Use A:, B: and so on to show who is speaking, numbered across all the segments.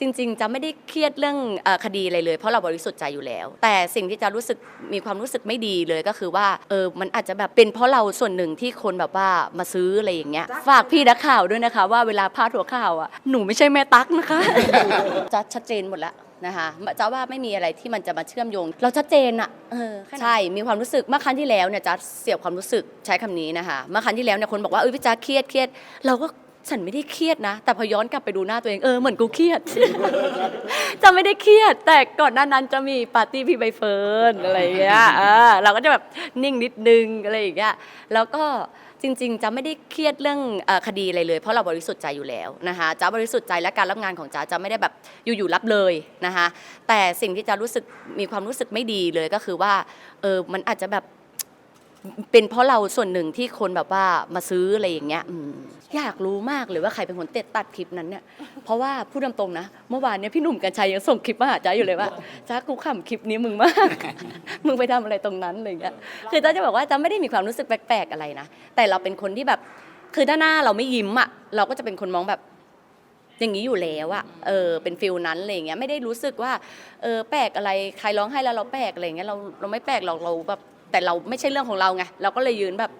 A: จริงๆ จะไม่ได้เครียดเรื่องเออคดีอะไรเลย เพราะเราบริสุทธิ์ใจอยู่แล้ว แต่สิ่งที่จะรู้สึกมีความรู้สึกไม่ดีเลยก็คือว่าเออมันอาจจะแบบเป็นเพราะเราส่วนหนึ่งที่คนแบบว่ามาซื้ออะไรอย่างเงี้ยฝากพี่นักข่าวด้วยนะคะ ว่าเวลาพาดหัวข่าวอะหนูไม่ใช่แม่ตั๊กนะคะจะชัดเจนหมดแล้วนะคะจะว่าไม่มีอะไรที่มันจะมาเชื่อมโยง เราชัดเจนอะเออใช่ มีความรู้สึกเมื่อครั้งที่แล้วเนี่ยจะเสียบความรู้สึกใช้คำนี้นะคะ เมื่อครั้งที่แล้วเนี่ยคนบอกว่าเอ้ยพี่จ๊ะเครียดเครียดเราก็ ฉันไม่ได้เครียดนะ แต่พอย้อนกลับไปดูหน้าตัวเองเออเหมือนกูเครียด จะไม่ได้เครียด แต่ก่อนหน้านั้นจะมีปาร์ตี้พี่ใบเฟิร์นอะไรอย่างเงี้ยเออเราก็จะแบบนิ่งนิดนึงอะไรอย่างเงี้ยแล้วก็จริง ๆ จะไม่ได้เครียดเรื่องอคดีอะไรเลย เพราะเราบริสุทธิ์ใจอยู่แล้วนะคะจะบริสุทธิ์ใจและการรับงานของจ๋าจะไม่ได้แบบอยู่ๆรับเลยนะคะแต่สิ่งที่จะรู้สึกมีความรู้สึกไม่ดีเลยก็คือว่าเออมันอาจจะแบบเป็นเพราะเราส่วนหนึ่งที่คนแบบว่ามาซื้ออะไรอย่างเงี้ย อยากรู้มากเลยว่าใครเป็นคนเตะตัดคลิปนั้นเนี่ย เพราะว่าพูดตรงๆนะ เมื่อวานเนี่ยพี่หนุ่มกัญชัยยังส่งคลิปมาหาจ้าอยู่เลยว่าจ้ากูขำคลิปนี้มึงมาก มึงไปทำอะไรตรงนั้นอะไรเงี้ย คือจ้าจะบอกว่าจ้าไม่ได้มีความรู้สึกแปลกๆอะไรนะ แต่เราเป็นคนที่แบบ คือถ้าหน้าเราไม่ยิ้มอะ เราก็จะเป็นคนมองแบบอย่างนี้อยู่แล้วอะเออ เป็นฟิลนั้นอะไรเงี้ย ไม่ได้รู้สึกว่า เออ แปลกอะไร ใครร้องไห้แล้วเราแปลกอะไรเงี้ย เรา เราไม่แปลกหรอก เราแบบ แต่เราไม่ใช่เรื่องของเราไง เราก็เลยยืนแบบ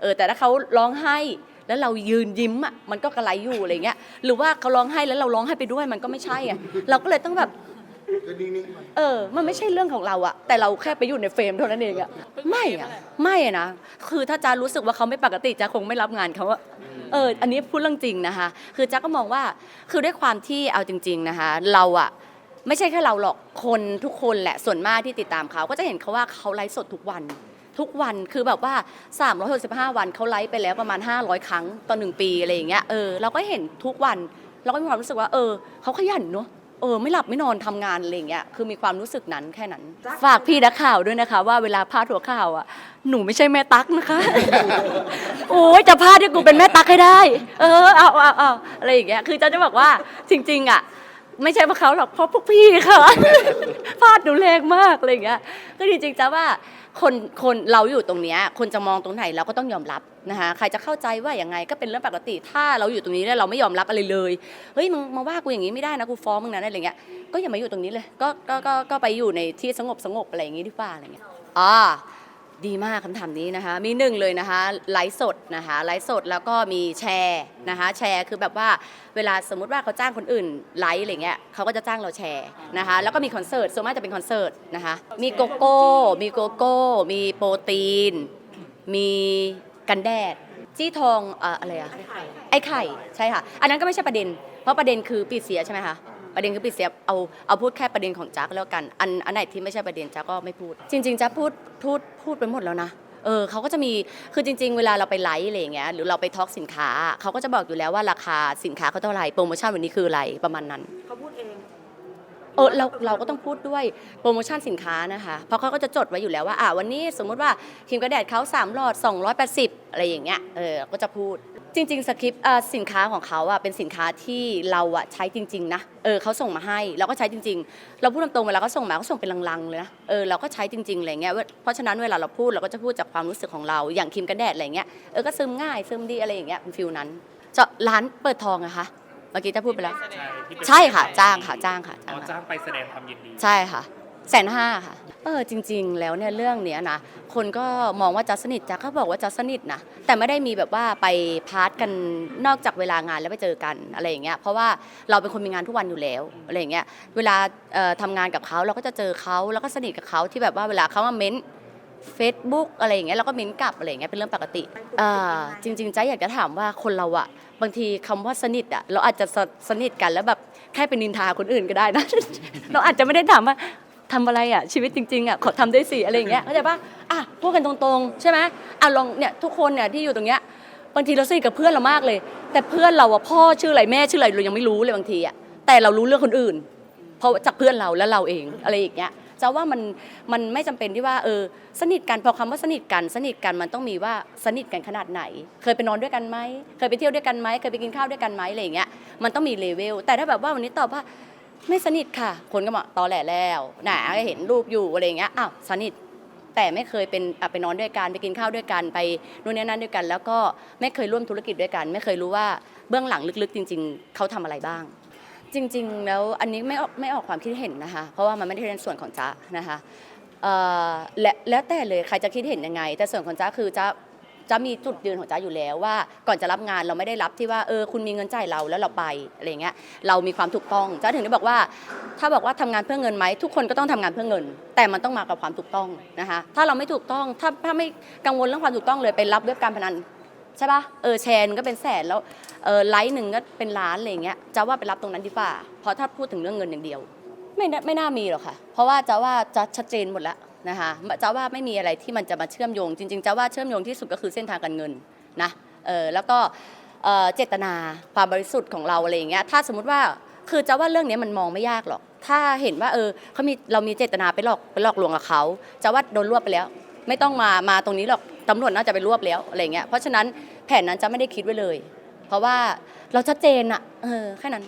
A: เออ แต่ถ้าเขาร้องไห้ แล้วเรายืนยิ้มอะมันก็กระไรอยู่อะไรเงี้ยหรือว่าเขาร้องไห้แล้วเราร้องไห้ไปด้วยมันก็ไม่ใช่ไงเราก็เลยต้องแบบ
B: ก็นิ่งๆไป
A: เออ มันไม่ใช่เรื่องของเราอะแต่เราแค่ไปอยู่ในเฟรมเท่านั้นเองอะไม่อะไม่อะนะคือถ้าจารู้สึกว่าเขาไม่ปกติจะคงไม่รับงานเขาอะเออ อันนี้พูดเรื่องจริงนะคะ คือจ้าก็มองว่าคือด้วยความที่เอาจริง ๆนะคะ เราอะไม่ใช่แค่เราหรอกคนทุกคนแหละส่วนมากที่ติดตามเขาก็จะเห็นเขาว่าเขาไลฟ์สดทุกวัน ทุกวันคือแบบว่า 365 วันเขาไลฟ์ไปแล้วประมาณ 500 ครั้งต่อหนึ่งปีอะไรอย่างเงี้ยเออเราก็เห็นทุกวันเราก็มีความรู้สึกว่า เออเขาขยันเนอะเออไม่หลับไม่นอนทำงานอะไรอย่างเงี้ยคือมีความรู้สึกนั้นแค่นั้น ฝากพี่นักข่าวด้วยนะคะ ว่าเวลาพาดหัวข่าวอะหนูไม่ใช่แม่ตั๊กนะคะโอ้ยจะพาดให้กูเป็นแม่ตั๊กให้ได้ เออเอาเอาเอาอะไรอย่างเงี้ยคือจะจะบอกว่าจริง ๆ อะ ไม่ใช่เพราะเขาหรอกเพราะพวกพี่ค่ะพลาดดูแรงมากอะไรอย่างเงี้ยก็จริงๆจะว่าคนคนเราอยู่ตรงเนี้ยคนจะมองตรงไหนเราก็ต้องยอมรับนะคะใครจะเข้าใจว่าอย่างไงก็เป็นเรื่องปกติ ถ้าเราอยู่ตรงนี้แล้วเราไม่ยอมรับอะไรเลยเฮ้ยมึงมาว่ากูอย่างนี้ไม่ได้นะกูฟ้องมึงนะอะไรเงี้ยก็อย่ามาอยู่ตรงนี้เลยก็ก็ก็ไปอยู่ในที่สงบสงบอะไรอย่างงี้ดีกว่าอะไรเงี้ยอ่า ดีมากคำถามนี้นะคะ มีหนึ่งเลยนะคะไลฟ์สดนะคะไลฟ์สดแล้วก็มีแชร์นะคะแชร์คือแบบว่าเวลาสมมติว่าเขาจ้างคนอื่นไลฟ์อะไรเงี้ยเขาก็จะจ้างเราแชร์นะคะแล้วก็มีคอนเสิร์ตส่วนมากจะเป็นคอนเสิร์ตนะคะมีโกโก้ มีโกโก้ มีโปรตีน มีกันแดด จี้ทองเอ่ออะไรอะไอ้ไข่ใช่ค่ะ อันนั้นก็ไม่ใช่ประเด็น เพราะประเด็นคือปีเสียใช่ไหมคะ ประเด็นคือปีเสียเอาเอาพูดแค่ประเด็นของจ๊กแล้วกัน อันอันไหนที่ไม่ใช่ประเด็นจ๊กก็ไม่พูด จริงๆจ๊กพูดพูดพูดไปหมดแล้วนะเออเขาก็จะมีคือจริง ๆ เวลาเราไปไลฟ์อะไรอย่างเงี้ยหรือเราไปทอล์กสินค้าเขาก็จะบอกอยู่แล้วว่าราคาสินค้าเขาเท่าไหร่โปรโมชั่นวันนี้คืออะไรประมาณนั้น เออเราเราก็ต้องพูดด้วยโปรโมชั่นสินค้านะคะ เพราะเขาก็จะจดไว้อยู่แล้วว่าอ่าวันนี้สมมุติว่าครีมกระแดดเขา3หลอด 280 อะไรอย่างเงี้ยเออก็จะพูดจริง ๆ สคริปต์อ่าสินค้าของเขาอะเป็นสินค้าที่เราอะใช้จริงๆนะเออเขาส่งมาให้เราก็ใช้จริง ๆ เราพูดตรงๆเวลาเขาส่งมาเขาส่งเป็นลังๆเลยนะเออเราก็ใช้จริงๆอะไรเงี้ยเพราะฉะนั้นเวลาเราพูดเราก็จะพูดจากความรู้สึกของเราอย่างครีมกระแดดอะไรเงี้ยเออก็ซึมง่ายซึมดีอะไรอย่างเงี้ยเป็นฟิลนั้นจะร้านเปิดทองอะคะ เมื่อกี้จะพูดไปแล้ว
C: ใช่ที่เป็น
A: ใช่ค่ะจ้างค่ะจ้างค่ะ
C: อ๋
A: จ้าง
C: อ
A: ค่ะ
C: จ้างไปแสดงความยินดี
A: ใช่ค่ะแสนห้าค่ะ เออจริง ๆ แล้วเนี่ยเรื่องเนี้ยนะคนก็มองว่าจัดสนิทจักก็บอกว่าจัดสนิทนะแต่ไม่ได้มีแบบว่าไปพาร์ทกันนอกจากเวลางานแล้วไปเจอกันอะไรอย่างเงี้ยเพราะว่าเราเป็นคนมีงานทุกวันอยู่แล้วอะไรอย่างเงี้ยเวลาเอ่อทำงานกับเขาเราก็จะเจอเขาแล้วก็สนิทกับเขาที่แบบว่าเวลาเขามาเม้น เฟซบุ๊กอะไรอย่างเงี้ยเราก็เม้นกลับอะไรอย่างเงี้ยเป็นเรื่องปกติอ่าจริงๆใจอยากจะถามว่าคนเราอะบางทีคำว่าสนิทอะเราอาจจะสสนิทกันแล้วแบบแค่เป็นนินทาคนอื่นก็ได้นะ เราอาจจะไม่ได้ถามว่าทำอะไรอะชีวิตจริงๆอะขอทำด้วยสิอะไรอย่างเงี้ยเข้าใจปะอะพูดกันตรงๆ ใช่ไหมอะลองเนี่ยทุกคนเนี่ยที่อยู่ตรงเนี้ยบางทีเราสนิทกับเพื่อนเรามากเลย แต่เพื่อนเราอะพ่อชื่ออะไรแม่ชื่ออะไรเรายังไม่รู้เลยบางทีอะแต่เรารู้เรื่องคนอื่น เพราะจากเพื่อนเราและเราเองอะไรอย่างเงี้ย จะว่ามันมันไม่จำเป็นที่ว่าเออสนิทกันพอคำว่าสนิทกัน สนิทกันมันต้องมีว่าสนิทกันขนาดไหน เคยไปนอนด้วยกันไหมเคยไปเที่ยวด้วยกันไหมเคยไปกินข้าวด้วยกันไหมอะไรอย่างเงี้ยมันต้องมีเลเวลแต่ถ้าแบบว่าวันนี้ตอบว่าไม่สนิทค่ะ คนก็บอกตอแหลแล้วหนาเห็นรูปอยู่อะไรอย่างเงี้ยอ้าวสนิทแต่ไม่เคยเป็นไปนอนด้วยกันไปกินข้าวด้วยกันไปนู่นนี่นั่นด้วยกัน แล้วก็ไม่เคยร่วมธุรกิจด้วยกัน ไม่เคยรู้ว่าเบื้องหลังลึกๆ จริง ๆเขาทำอะไรบ้าง จริงๆ แล้วอันนี้ไม่ออกไม่ออกความคิดเห็นนะคะ เพราะว่ามันไม่ได้เป็นส่วนของจ๊ะนะคะเอ่อและแล้วแต่เลยใครจะคิดเห็นยังไง แต่ส่วนของจ๊ะคือจ๊ะจะมีจุดยืนของจ๊ะอยู่แล้วว่าก่อนจะรับงานเราไม่ได้รับที่ว่าเออคุณมีเงินจ่ายเราแล้วเราไปอะไรเงี้ยเรามีความถูกต้องจ๊ะถึงได้บอกว่า ถ้าบอกว่าทำงานเพื่อเงินไหมทุกคนก็ต้องทำงานเพื่อเงิน แต่มันต้องมากับความถูกต้องนะคะถ้าเราไม่ถูกต้องถ้าถ้าไม่กังวลเรื่องความถูกต้องเลยไปรับเว็บการพนัน ใช่ปะเออแชร์นึงก็เป็นแสนแล้วเออไลค์หนึ่งก็เป็นล้านอะไรอย่างเงี้ยจะว่าไปรับตรงนั้นดีกว่าเพราะถ้าพูดถึงเรื่องเงินอย่างเดียว ไม่น่าไม่น่ามีหรอกค่ะ เพราะว่าจะว่าจะชัดเจนหมดแล้วนะคะจะว่าไม่มีอะไรที่มันจะมาเชื่อมโยง จริง ๆ จะว่าเชื่อมโยงที่สุดก็คือเส้นทางการเงินนะเออแล้วก็เจตนาความบริสุทธิ์ของเราอะไรอย่างเงี้ยถ้าสมมติว่าคือจะว่าเรื่องนี้มันมองไม่ยากหรอก ถ้าเห็นว่าเออเขามีเรามีเจตนาไปหลอกไปหลอกลวงกับเขาจะว่าโดนรวบไปแล้ว ไม่ต้องมามาตรงนี้หรอกตำรวจน่าจะไปรวบแล้วอะไรเงี้ยเพราะฉะนั้นแผนนั้นจะไม่ได้คิดไว้เลย เพราะว่าเราชัดเจนอะเออแค่นั้น